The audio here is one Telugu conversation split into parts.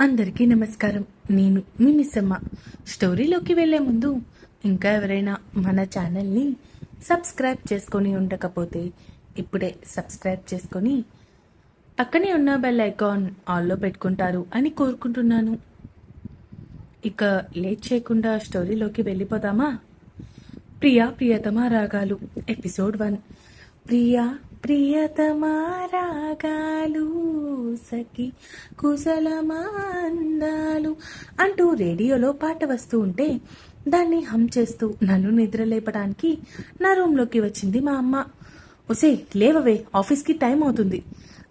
అందరికీ నమస్కారం. నేను మీ మిస్సమ్మ. స్టోరీలోకి వెళ్ళే ముందు ఇంకా ఎవరైనా మన ఛానల్ని సబ్స్క్రైబ్ చేసుకొని ఉండకపోతే ఇప్పుడే సబ్స్క్రైబ్ చేసుకొని పక్కనే ఉన్న బెల్ ఐకాన్ ఆల్లో పెట్టుకుంటారు అని కోరుకుంటున్నాను. ఇక లేట్ చేయకుండా స్టోరీలోకి వెళ్ళిపోదామా? ప్రియా ప్రియతమ రాగాలు. Episode one. ప్రియా ప్రియతమా రాగాలు. సఖి కుశలమాందాలు అంటూ రేడియోలో పాట వస్తూ ఉంటే దాన్ని హమ్ చేస్తూ నన్ను నిద్ర లేపడానికి నా రూమ్లోకి వచ్చింది మా అమ్మ. ఒసే లేవవే ఆఫీస్కి టైం అవుతుంది.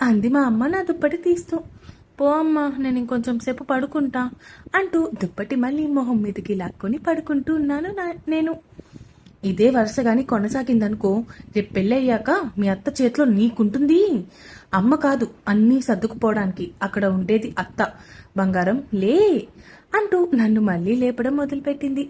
అంది మా అమ్మ నా దుప్పటి తీస్తూ. పో అమ్మా నేను ఇంకొంచెం సేపు పడుకుంటా అంటూ దుప్పటి మళ్ళీ మొహం మీదకి లాక్కొని పడుకుంటూ ఉన్నాను నా- నేను. ఇదే వరుసగాని కొనసాగిందనుకో రేపు పెళ్ళయ్యాక మీ అత్త చేతిలో నీకుంటుంది. అమ్మ కాదు అన్నీ సర్దుకుపోవడానికి అక్కడ ఉండేది అత్త. బంగారం లే అంటూ నన్ను మళ్ళీ లేపడం మొదలుపెట్టింది.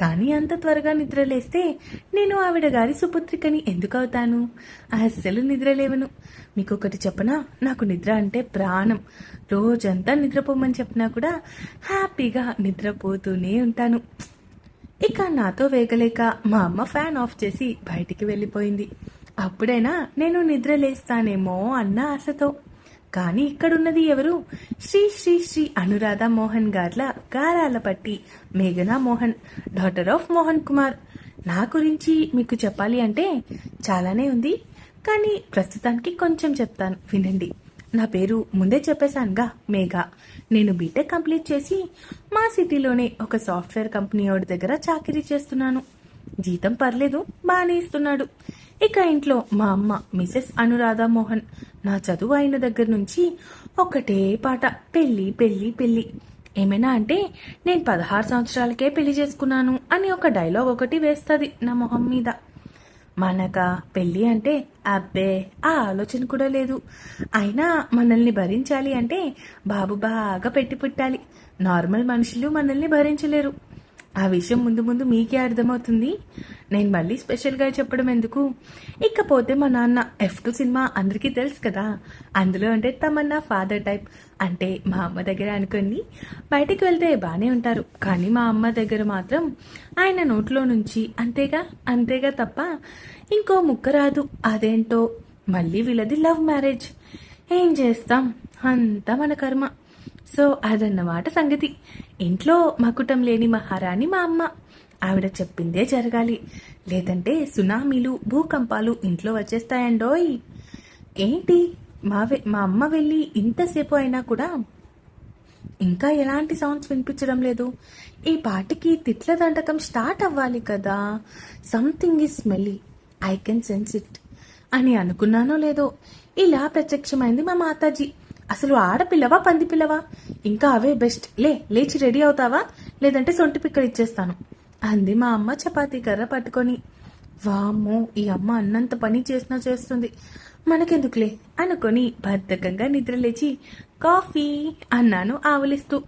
కానీ అంత త్వరగా నిద్రలేస్తే నేను ఆవిడ గారి సుపుత్రికని ఎందుకు అవుతాను? అస్సలు నిద్రలేవను. మీకు ఒకటి చెప్పనా? నాకు నిద్ర అంటే ప్రాణం. రోజంతా నిద్రపోమని చెప్పినా కూడా హ్యాపీగా నిద్రపోతూనే ఉంటాను. ఇంకా నాతో వేగలేక మా అమ్మ ఫ్యాన్ ఆఫ్ చేసి బయటికి వెళ్ళిపోయింది. అప్పుడైనా నేను నిద్ర లేస్తానేమో అన్న ఆశతో. కానీ ఇక్కడున్నది ఎవరు? శ్రీ శ్రీ శ్రీ అనురాధ మోహన్ గార్ల గారాల పట్టి మేఘనా మోహన్ డాటర్ ఆఫ్ మోహన్ కుమార్. నా గురించి మీకు చెప్పాలి అంటే చాలానే ఉంది. కానీ ప్రస్తుతానికి కొంచెం చెప్తాను. వినండి. నా పేరు ముందే చెప్పేశానుగా మేఘ. నేను బీటెక్ కంప్లీట్ చేసి మా సిటీలోనే ఒక సాఫ్ట్వేర్ కంపెనీ వాడి దగ్గర చాకరీ చేస్తున్నాను. జీతం పర్లేదు బాగానే ఇస్తున్నాడు. ఇక ఇంట్లో మా అమ్మ మిసెస్ అనురాధ మోహన్ నా చదువు అయిన దగ్గర నుంచి ఒకటే పాట పెళ్ళి పెళ్ళి పెళ్ళి ఏమైనా అంటే నేను పదహారు సంవత్సరాలకే పెళ్ళి చేసుకున్నాను అని ఒక డైలాగ్ ఒకటి వేస్తుంది నా మొహం మీద. మనక పెళ్ళి అంటే అబ్బే ఆ ఆలోచన కూడా లేదు. అయినా మనల్ని భరించాలి అంటే బాబు బాగా పెట్టి పుట్టాలి. నార్మల్ మనుషులు మనల్ని భరించలేరు. ఆ విషయం ముందు ముందు మీకే అర్థమవుతుంది. నేను మళ్ళీ స్పెషల్గా చెప్పడం ఎందుకు? ఇకపోతే మా నాన్న ఎఫ్ టూ సినిమా అందరికీ తెలుసు కదా. అందులో అంటే తమన్నా ఫాదర్ టైప్ అంటే మా అమ్మ దగ్గర అనుకోండి బయటికి వెళ్తే బాగానే ఉంటారు. కానీ మా అమ్మ దగ్గర మాత్రం ఆయన నోట్లో నుంచి అంతేగా అంతేగా తప్ప ఇంకో ముక్క రాదు. అదేంటో? మళ్ళీ వీళ్ళది లవ్ మ్యారేజ్. ఏం చేస్తాం? అంతా మన కర్మ. సో అదన్నమాట సంగతి. ఇంట్లో మకుటం లేని మహారాణి మా అమ్మ. ఆవిడ చెప్పిందే జరగాలి. లేదంటే సునామీలు భూకంపాలు ఇంట్లో వచ్చేస్తాయండోయ్. ఏంటి? మా మా అమ్మ వెళ్ళి ఇంతసేపు అయినా కూడా ఇంకా ఎలాంటి సౌండ్స్ వినిపించడం లేదు. ఈ పాటికి తిట్ల దండకం స్టార్ట్ అవ్వాలి కదా. Something is smelly. I can sense it. అని అనుకున్నానో లేదో. ఇలా ప్రత్యక్షమైంది మా మాతాజీ. అసలు ఆడపిల్లవా పంది పిల్లవా ఇంకా అవే బెస్ట్ లే లేచి రెడీ అవుతావా? లేదంటే సొంటి పిక్కలు ఇచ్చేస్తాను. అంది మా అమ్మ చపాతీ కర్ర పట్టుకొని. వామ్మో ఈ అమ్మ అన్నంత పని చేసినా చేస్తుంది. మనకెందుకులే? అనుకొని బద్ధకంగా నిద్రలేచి కాఫీ అన్నాను ఆవలిస్తూ.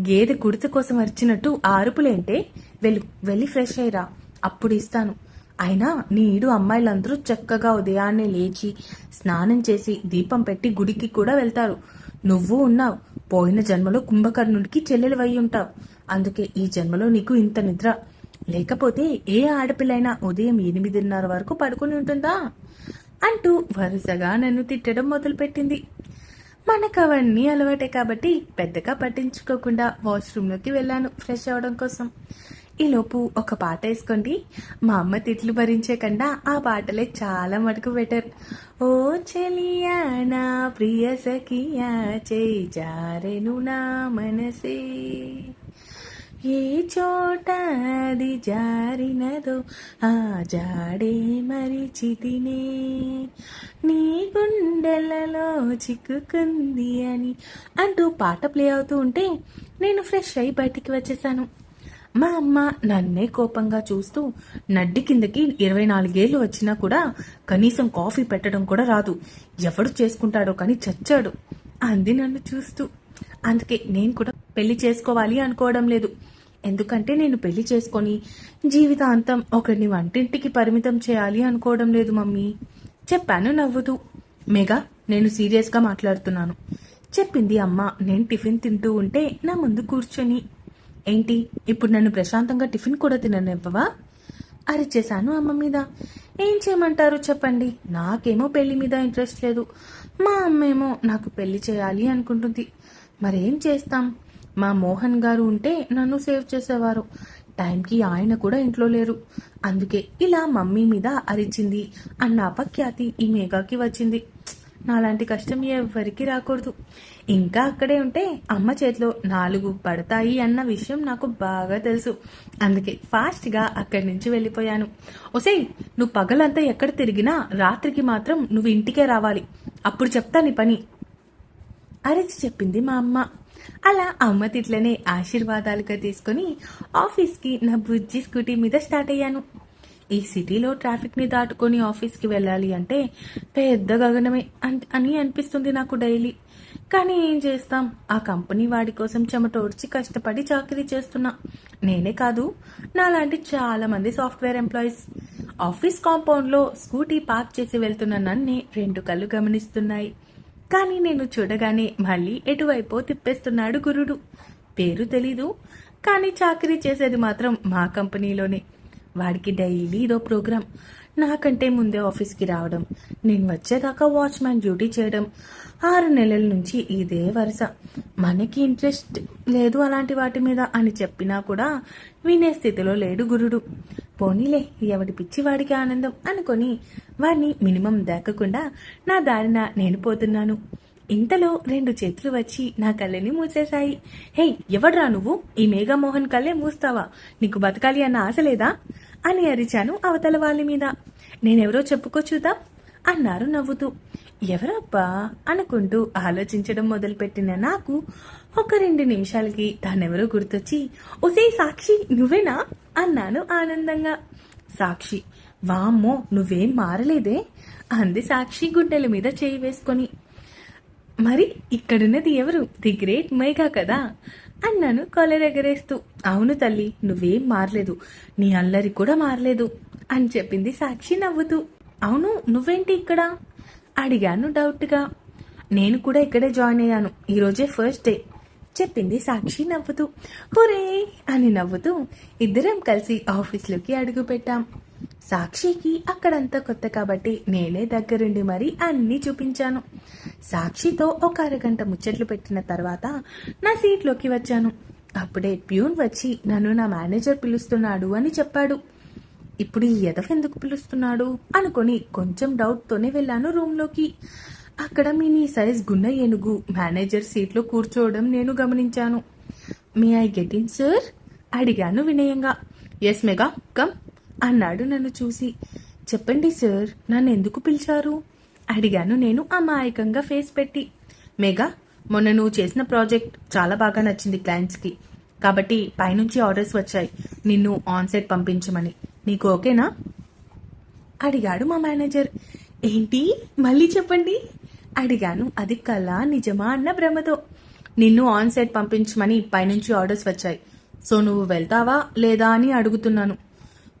గేదె కుడిత కోసం అరిచినట్టు ఆ అరుపులేంటే వెళ్ళు వెళ్ళి ఫ్రెష్ అయ్యిరా. అప్పుడు ఇస్తాను. అయినా నీడు అమ్మాయిలందరూ చక్కగా ఉదయాన్నే లేచి స్నానం చేసి దీపం పెట్టి గుడికి కూడా వెళ్తారు. నువ్వు ఉన్నావు. పోయిన జన్మలో కుంభకర్ణుడికి చెల్లెలు ఉంటావు. అందుకే ఈ జన్మలో నీకు ఇంత నిద్ర. లేకపోతే ఏ ఆడపిల్లైనా ఉదయం ఎనిమిదిన్నర వరకు పడుకుని ఉంటుందా? అంటూ వరుసగా నన్ను తిట్టడం మొదలుపెట్టింది. మనకు అవన్నీ అలవాటే కాబట్టి పెద్దగా పట్టించుకోకుండా వాష్రూమ్లోకి వెళ్ళాను ఫ్రెష్ అవడం కోసం. ఈలోపు ఒక పాట వేసుకోండి. మా అమ్మ తిట్లు భరించే కన్నా ఆ పాటలే చాలా మటుకు బెటర్ ఓ చెలియా నా ప్రియ సఖియా చేయి జారెను నా మనసే. ఏ చోట అది జారినదో ఆ జాడే మరిచితినే నీ గుండెలలో చిక్కుకుంది అని అంటూ పాట ప్లే అవుతూ ఉంటే నేను ఫ్రెష్ అయి బయటికి వచ్చేసాను. మా అమ్మ నన్నే కోపంగా చూస్తూ నడ్డి కిందకి ఇరవై నాలుగేళ్ళు వచ్చినా కూడా కనీసం కాఫీ పెట్టడం కూడా రాదు. ఎవడు చేసుకుంటాడో కానీ చచ్చాడు. అంది నన్ను చూస్తూ. అందుకే నేను కూడా పెళ్ళి చేసుకోవాలి అనుకోవడం లేదు. ఎందుకంటే నేను పెళ్ళి చేసుకొని జీవితాంతం ఒకరిని వంటింటికి పరిమితం చేయాలి అనుకోవడం లేదు మమ్మీ. చెప్పాను నవ్వుతూ. మెగా నేను సీరియస్గా మాట్లాడుతున్నాను. చెప్పింది అమ్మ. నేను టిఫిన్ తింటూ ఉంటే నా ముందు కూర్చొని ఏంటి? ఇప్పుడు నన్ను ప్రశాంతంగా టిఫిన్ కూడా తిననివ్వవా? అరిచేశాను అమ్మ మీద. ఏం చేయమంటారు చెప్పండి? నాకేమో పెళ్ళి మీద ఇంట్రెస్ట్ లేదు. మా అమ్మేమో నాకు పెళ్ళి చేయాలి అనుకుంటుంది. మరేం చేస్తాం? మా మోహన్ గారు ఉంటే నన్ను సేవ్ చేసేవారు. టైంకి ఆయన కూడా ఇంట్లో లేరు. అందుకే ఇలా మమ్మీ మీద అరిచింది. అన్న అపఖ్యాతి ఈ మేఘాకి వచ్చింది. నాలాంటి కష్టం ఎవ్వరికి రాకూడదు. ఇంకా అక్కడే ఉంటే అమ్మ చేతిలో నాలుగు పడతాయి అన్న విషయం నాకు బాగా తెలుసు. అందుకే ఫాస్ట్గా అక్కడి నుంచి వెళ్ళిపోయాను. ఒసేయ్ నువ్వు పగలంతా ఎక్కడ తిరిగినా రాత్రికి మాత్రం నువ్వు ఇంటికే రావాలి. అప్పుడు చెప్తా నీ పని. అరిచి చెప్పింది మా అమ్మ. అలా అమ్మ తిట్లనే ఆశీర్వాదాలుగా తీసుకొని ఆఫీస్కి నా బుజ్జి స్కూటీ మీద స్టార్ట్ అయ్యాను. ఈ సిటీలో ట్రాఫిక్ని దాటుకొని ఆఫీస్కి వెళ్ళాలి అంటే పెద్ద గగనమే అని అనిపిస్తుంది నాకు డైలీ. కానీ ఏం చేస్తాం? ఆ కంపెనీ వాడి కోసం చెమటోడ్చి కష్టపడి చాకరీ చేస్తున్నా. నేనే కాదు నాలాంటి చాలా మంది సాఫ్ట్వేర్ ఎంప్లాయీస్. ఆఫీస్ కాంపౌండ్లో స్కూటీ పార్క్ చేసి వెళ్తున్న నన్నే రెండు కళ్ళు గమనిస్తున్నాయి. కానీ నేను చూడగానే మళ్ళీ ఎటువైపో తిప్పేస్తున్నాడు గురుడు. పేరు తెలీదు కానీ చాకరీ చేసేది మాత్రం మా కంపెనీలోనే. వాడికి డైలీ ఇదో ప్రోగ్రామ్ నాకంటే ముందే ఆఫీస్కి రావడం నేను వచ్చేదాకా వాచ్మ్యాన్ డ్యూటీ చేయడం ఆరు నెలల నుంచి ఇదే వరుస. మనకి ఇంట్రెస్ట్ లేదు అలాంటి వాటి మీద అని చెప్పినా కూడా వినే స్థితిలో లేడు గురుడు. పోనీలే ఎవడి పిచ్చి వాడికి ఆనందం అనుకొని వాడిని మినిమం దాకకుండా నా దారిన నేను పోతున్నాను. ఇంతలో రెండు చేతులు వచ్చి నా కళ్ళని మూసేశాయి. హే ఎవడ్రా నువ్వు? ఈ మేఘమోహన్ కళ్ళే మూస్తావా? నీకు బతకాలి అన్న ఆశ లేదా? అని అరిచాను అవతల వాళ్ళ మీద. నేనెవరో చెప్పుకో చూద్దాం అన్నారు నవ్వుతూ. ఎవరబ్బా? అనుకుంటూ ఆలోచించడం మొదలుపెట్టిన నాకు ఒక రెండు నిమిషాలకి తానెవరో గుర్తొచ్చి ఒసే సాక్షి నువ్వేనా? అన్నాను ఆనందంగా. సాక్షి వామ్మో నువ్వేం మారలేదే? అంది సాక్షి గుండెల మీద చేయి వేసుకొని. మరి ఇక్కడున్నది ఎవరు? ది గ్రేట్ మైగా కదా? అన్నాను కొలర్ ఎగరేస్తూ అవును తల్లి నువ్వేం మారలేదు. నీ అల్లరి కూడా మారలేదు అని చెప్పింది సాక్షి నవ్వుతూ. అవును నువ్వేంటి ఇక్కడ? అడిగాను డౌట్గా. నేను కూడా ఇక్కడే జాయిన్ అయ్యాను. ఈరోజే ఫస్ట్ డే చెప్పింది సాక్షి నవ్వుతూ. హురే అని నవ్వుతూ ఇద్దరం కలిసి ఆఫీస్లోకి అడుగుపెట్టాం. సాక్షికి అక్కడంతా కొత్త కాబట్టి నేనే దగ్గరుండి మరీ అన్నీ చూపించాను. సాక్షితో ఒక అరగంట ముచ్చట్లు పెట్టిన తర్వాత నా సీట్లోకి వచ్చాను. అప్పుడే ప్యూన్ వచ్చి నన్ను నా మేనేజర్ పిలుస్తున్నాడు అని చెప్పాడు. ఇప్పుడు ఈ ఎదఫ్ ఎందుకు పిలుస్తున్నాడు అనుకొని కొంచెం డౌట్తోనే వెళ్ళాను రూమ్లోకి. అక్కడ మినీ సైజ్ గున్న ఏనుగు మేనేజర్ సీట్లో కూర్చోవడం నేను గమనించాను. May I get in sir అడిగాను వినయంగా. ఎస్ మెగా కమ్ అన్నాడు నన్ను చూసి. చెప్పండి సార్ నన్ను ఎందుకు పిలిచారు? అడిగాను నేను అమాయకంగా ఫేస్ పెట్టి. మెగా మొన్న నువ్వు చేసిన ప్రాజెక్ట్ చాలా బాగా నచ్చింది క్లయింట్స్కి. కాబట్టి పైనుంచి ఆర్డర్స్ వచ్చాయి. నిన్ను ఆన్ సైట్ పంపించమని. నీకు ఓకేనా? అడిగాడు మా మేనేజర్. ఏంటి? మళ్ళీ చెప్పండి? అడిగాను. అది కళ నిజమా అన్న భ్రమతో. నిన్ను ఆన్ సైట్ పంపించమని పైనుంచి ఆర్డర్స్ వచ్చాయి. సో నువ్వు వెళ్తావా లేదా అని అడుగుతున్నాను.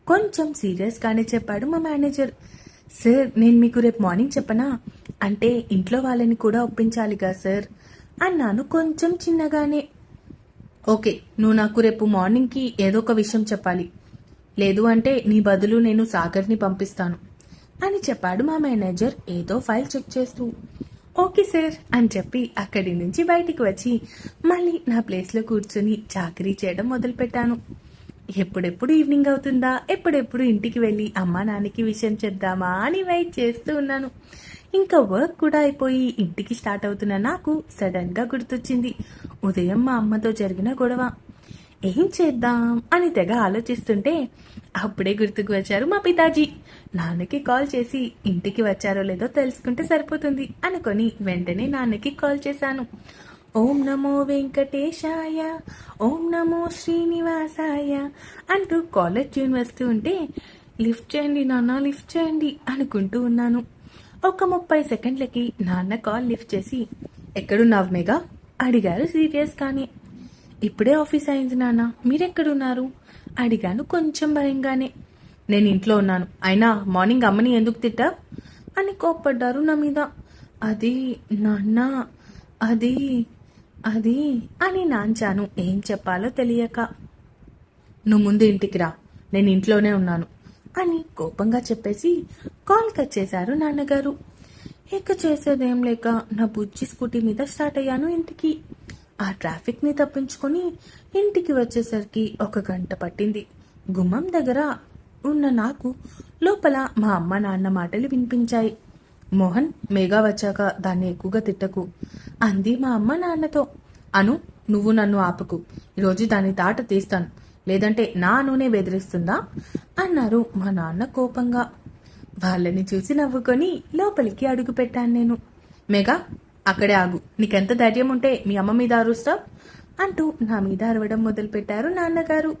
కొంచెం సీరియస్గానే చెప్పాడు మా మేనేజర్. సార్ నేను మీకు రేపు మార్నింగ్ చెప్పనా? అంటే ఇంట్లో వాళ్ళని కూడా ఒప్పించాలిగా సార్? అన్నాను కొంచెం చిన్నగానే. ఓకే నువ్వు నాకు రేపు మార్నింగ్కి ఏదో ఒక విషయం చెప్పాలి. లేదు అంటే నీ బదులు నేను సాగర్ని పంపిస్తాను అని చెప్పాడు మా మేనేజర్ ఏదో ఫైల్ చెక్ చేస్తూ. ఓకే సార్ అని చెప్పి అక్కడి నుంచి బయటికి వచ్చి మళ్ళీ నా ప్లేస్లో కూర్చొని చాకరీ చేయడం మొదలుపెట్టాను. ఎప్పుడెప్పుడు ఈవినింగ్ అవుతుందా? ఎప్పుడెప్పుడు ఇంటికి వెళ్ళి అమ్మా నాన్నకి విషయం చేద్దామా అని వెయిట్ చేస్తూ ఉన్నాను. ఇంకా వర్క్ కూడా అయిపోయి ఇంటికి స్టార్ట్ అవుతున్న నాకు సడన్గా గుర్తొచ్చింది. ఉదయం మా అమ్మతో జరిగిన గొడవ. ఏం చేద్దాం? అని తెగ ఆలోచిస్తుంటే అప్పుడే గుర్తుకు వచ్చారు మా పితాజీ. నాన్నకి కాల్ చేసి ఇంటికి వచ్చారో లేదో తెలుసుకుంటే సరిపోతుంది అనుకొని వెంటనే నాన్నకి కాల్ చేశాను. ఓం నమో వెంకటేశాయ ఓం నమో శ్రీనివాసాయ అంటూ కాలర్ ట్యూన్ వస్తూ ఉంటే లిఫ్ట్ చేయండి నాన్న లిఫ్ట్ చేయండి అనుకుంటూ ఉన్నాను. ఒక ముప్పై సెకండ్లకి నాన్న కాల్ లిఫ్ట్ చేసి ఎక్కడున్నావు మేఘా? అడిగారు సీరియస్ కానీ ఇప్పుడే ఆఫీస్ అయింది నాన్న మీరెక్కడున్నారు? అడిగాను కొంచెం భయంగానే. నేను ఇంట్లో ఉన్నాను అయినా మార్నింగ్ అమ్మని ఎందుకు తిట్టా? అని కోప్పడ్డారు నా మీద. అది నాన్న అది అది అని నాంచాను. ఏం చెప్పాలో తెలియక. నువ్వు ముందు ఇంటికి రా. నేను ఇంట్లోనే ఉన్నాను అని కోపంగా చెప్పేసి కాల్ కట్ చేశారు నాన్నగారు. ఇక చేసేదేం లేక నా బుజ్జి స్కూటీ మీద స్టార్ట్ అయ్యాను ఇంటికి. ఆ ట్రాఫిక్ని తప్పించుకొని ఇంటికి వచ్చేసరికి ఒక గంట పట్టింది. గుమ్మం దగ్గర ఉన్న నాకు లోపల మా అమ్మ నాన్న మాటలు వినిపించాయి. మోహన్ మేఘా వచ్చాక దాన్ని ఎక్కువగా తిట్టకు. అంది మా అమ్మ నాన్నతో. అను నువ్వు నన్ను ఆపకు. ఈరోజు దాని తాట తీస్తాను. లేదంటే నా నూనె బెదిరిస్తుందా? అన్నారు మా నాన్న కోపంగా. వాళ్ళని చూసి నవ్వుకొని లోపలికి అడుగు పెట్టాను నేను. మేఘా అక్కడే ఆగు. నీకెంత ధైర్యం ఉంటే మీ అమ్మ మీద అరుస్తావు? అంటూ నా మీద అరవడం మొదలుపెట్టారు నాన్నగారు.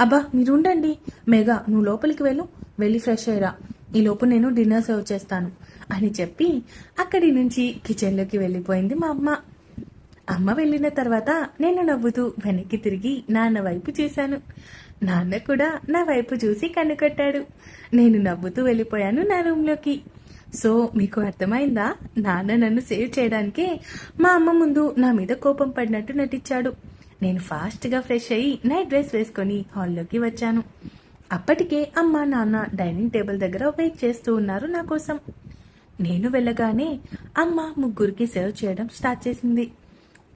అబ్బా మీరు ఉండండి మేఘా నువ్వు లోపలికి వెళ్ళు. వెళ్ళి ఫ్రెష్ అయ్యరా. ఈలోపు నేను డిన్నర్ సర్వ్ చేస్తాను అని చెప్పి అక్కడి నుంచి కిచెన్లోకి వెళ్ళిపోయింది మా అమ్మ. అమ్మ వెళ్ళిన తర్వాత నేను నవ్వుతూ వెనక్కి తిరిగి నాన్న వైపు చూశాను. నాన్న కూడా నా వైపు చూసి కన్నుకొట్టాడు నేను నవ్వుతూ వెళ్ళిపోయాను నా రూమ్లోకి సో మీకు అర్థమైందా? నాన్న నన్ను సేవ్ చేయడానికే మా అమ్మ ముందు నా మీద కోపం పడినట్టు నటించాడు. నేను ఫాస్ట్గా ఫ్రెష్ అయ్యి నైట్ డ్రెస్ వేసుకొని హాల్లోకి వచ్చాను. అప్పటికే అమ్మ నాన్న డైనింగ్ టేబుల్ దగ్గర వెయిట్ చేస్తూ ఉన్నారు నా కోసం. నేను వెళ్ళగానే అమ్మ ముగ్గురికి సేవ్ చేయడం స్టార్ట్ చేసింది.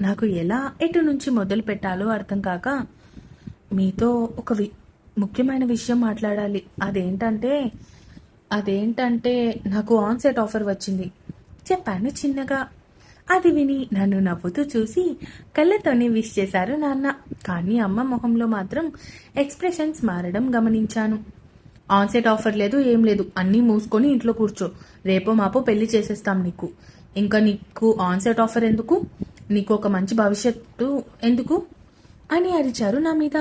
నాకు ఎలా ఎటు నుంచి మొదలు పెట్టాలో అర్థం కాక మీతో ఒక వి ముఖ్యమైన విషయం మాట్లాడాలి. అదేంటంటే అదేంటంటే నాకు ఆన్సెట్ ఆఫర్ వచ్చింది. చెప్పాను చిన్నగా. అది విని నన్ను నవ్వుతూ చూసి కళ్ళతోనే విష్ చేశారు నాన్న. కానీ అమ్మ మొహంలో మాత్రం ఎక్స్ప్రెషన్స్ మారడం గమనించాను. ఆన్సెట్ ఆఫర్ లేదు ఏం లేదు. అన్నీ మూసుకొని ఇంట్లో కూర్చో. రేపో మాపో పెళ్ళి చేసేస్తాం నీకు. ఇంకా నీకు ఆన్సెట్ ఆఫర్ ఎందుకు? నీకు ఒక మంచి భవిష్యత్తు ఎందుకు? అని అరిచారు నా మీద.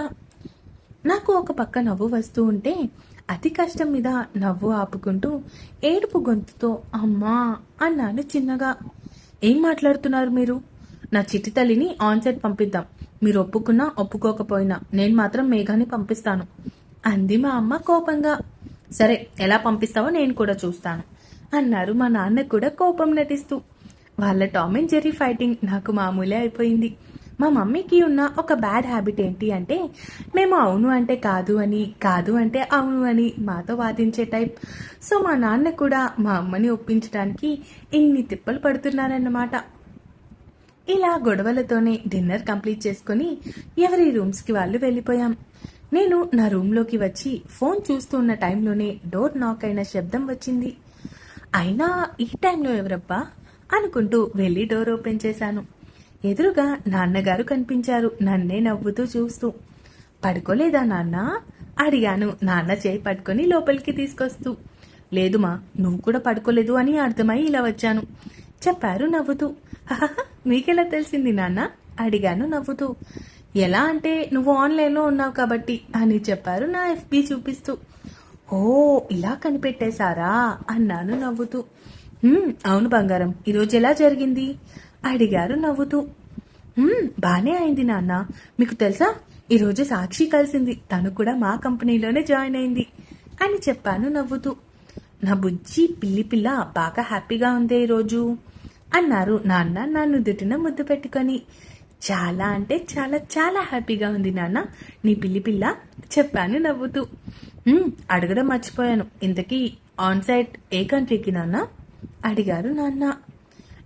నాకు ఒక పక్క నవ్వు వస్తూ ఉంటే అతి కష్టం మీద నవ్వు ఆపుకుంటూ ఏడుపు గొంతుతో అమ్మా అన్నాను చిన్నగా. ఏం మాట్లాడుతున్నారు మీరు? నా చిట్టి తల్లిని ఆన్సెట్ పంపిద్దాం. మీరు ఒప్పుకున్నా ఒప్పుకోకపోయినా నేను మాత్రం మేఘాని పంపిస్తాను. అంది మా అమ్మ కోపంగా. సరే ఎలా పంపిస్తావో నేను కూడా చూస్తాను అన్నారు మా నాన్న కూడా కోపం నటిస్తూ. వాళ్ళ టామ్ అండ్ జెర్రీ ఫైటింగ్ నాకు మామూలే అయిపోయింది. మా మమ్మీకి ఉన్న ఒక బ్యాడ్ హ్యాబిట్ ఏంటి అంటే మేము అవును అంటే కాదు అని కాదు అంటే అవును అని మాతో వాదించే టైప్. సో మా నాన్న కూడా మా అమ్మని ఒప్పించడానికి ఇన్ని తిప్పలు పడుతున్నారన్నమాట. ఇలా గొడవలతోనే డిన్నర్ కంప్లీట్ చేసుకుని ఎవరి రూమ్స్కి వాళ్ళు వెళ్ళిపోయాం. నేను నా రూమ్లోకి వచ్చి ఫోన్ చూస్తూ ఉన్న టైంలోనే డోర్ నాక్ అయిన శబ్దం వచ్చింది. అయినా ఈ టైంలో ఎవరబ్బా? అనుకుంటూ వెళ్ళి డోర్ ఓపెన్ చేశాను. ఎదురుగా నాన్నగారు కనిపించారు. నన్నే నవ్వుతూ చూస్తూ. పడుకోలేదా నాన్న? అడిగాను. నాన్న చేయి పట్టుకొని లోపలికి తీసుకొస్తూ. లేదుమా నువ్వు కూడా పడుకోలేదు అని అర్థమై ఇలా వచ్చాను. చెప్పారు నవ్వుతూ. మీకెలా తెలిసింది నాన్న? అడిగాను నవ్వుతూ. ఎలా అంటే నువ్వు ఆన్లైన్లో ఉన్నావు కాబట్టి అని చెప్పారు నా ఎఫ్బి చూపిస్తూ. ఓ ఇలా కనిపెట్టేశారా? అన్నాను నవ్వుతూ. అవును బంగారం. ఈరోజు ఎలా జరిగింది? అడిగారు నవ్వుతూ బానే అయింది నాన్న. మీకు తెలుసా? ఈరోజు సాక్షి కలిసింది. తను కూడా మా కంపెనీలోనే జాయిన్ అయింది. అని చెప్పాను నవ్వుతూ. నా బుజ్జి పిల్లి పిల్ల బాగా హ్యాపీగా ఉంది ఈరోజు అన్నారు. నాన్న నా నుదుటిన ముద్దు పెట్టుకొని చాలా అంటే చాలా చాలా హ్యాపీగా ఉంది నాన్న. నీ పిల్లి పిల్ల? చెప్పాను నవ్వుతూ. అడగడం మర్చిపోయాను. ఇంతకీ ఆన్ సైట్ ఏ కంట్రీకి నాన్న? అడిగారు నాన్న.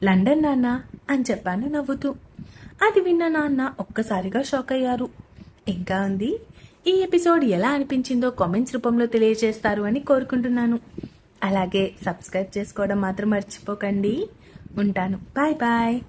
లండన్ నాన్న. అని చెప్పాను నవ్వుతూ. అది విన్న నాన్న ఒక్కసారిగా షాక్ అయ్యారు. ఇంకా ఉంది ఈ ఎపిసోడ్ ఎలా అనిపించిందో కామెంట్స్ రూపంలో తెలియజేస్తారు అని కోరుకుంటున్నాను. అలాగే సబ్స్క్రైబ్ చేసుకోవడం మాత్రం మర్చిపోకండి. ఉంటాను. Bye bye.